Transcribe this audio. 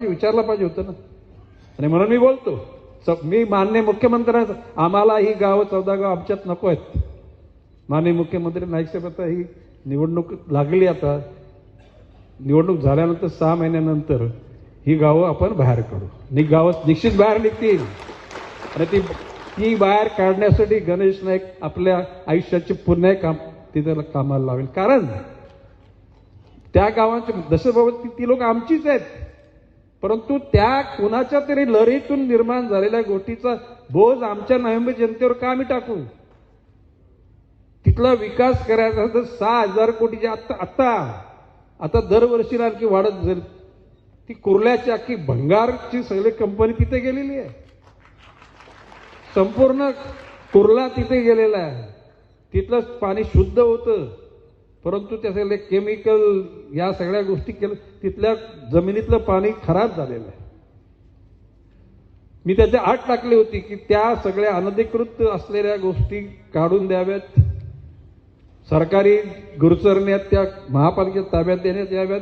विचारलं पाहिजे होतं ना. आणि म्हणून मी बोलतो मी मान्य मुख्यमंत्र्यांचा आम्हाला ही गावं चौदा गाव आमच्यात नको आहेत. माननीय मुख्यमंत्री नाईक साहेब आता ही निवडणूक लागली आता. निवडणूक झाल्यानंतर सहा महिन्यानंतर ही गावं आपण बाहेर काढू. नी गावं निश्चित बाहेर निघतील. आणि ती ती बाहेर काढण्यासाठी गणेश नाईक आपल्या आयुष्याचे पुन्हा काम तिथे कामाला लावेल. कारण त्या गावांचे जसं ती ती लोक आमचीच आहेत. परंतु त्या कुणाच्या तरी लढीतून निर्माण झालेल्या गोष्टीचा बोज आमच्या नोव्हेंबर जनतेवर का आम्ही टाकू? तिथला विकास करायचा तर सहा हजार कोटीची आत्ता आत्ता आता दरवर्षीला आणखी वाढत जाईल. ती कुर्ल्याची अख्खी भंगारची सगळी कंपनी तिथे गेलेली आहे. संपूर्ण कुर्ला तिथे गेलेला आहे. तिथलं पाणी शुद्ध होतं. परंतु त्याचे केमिकल या सगळ्या गोष्टी केलं तिथल्या जमिनीतलं पाणी खराब झालेलं आहे. मी त्याच्या आठ टाकली होती की त्या सगळ्या अनधिकृत असलेल्या गोष्टी काढून द्याव्यात. सरकारी गुरुचरण्यात त्या महापालिकेत ताब्यात देण्यात याव्यात.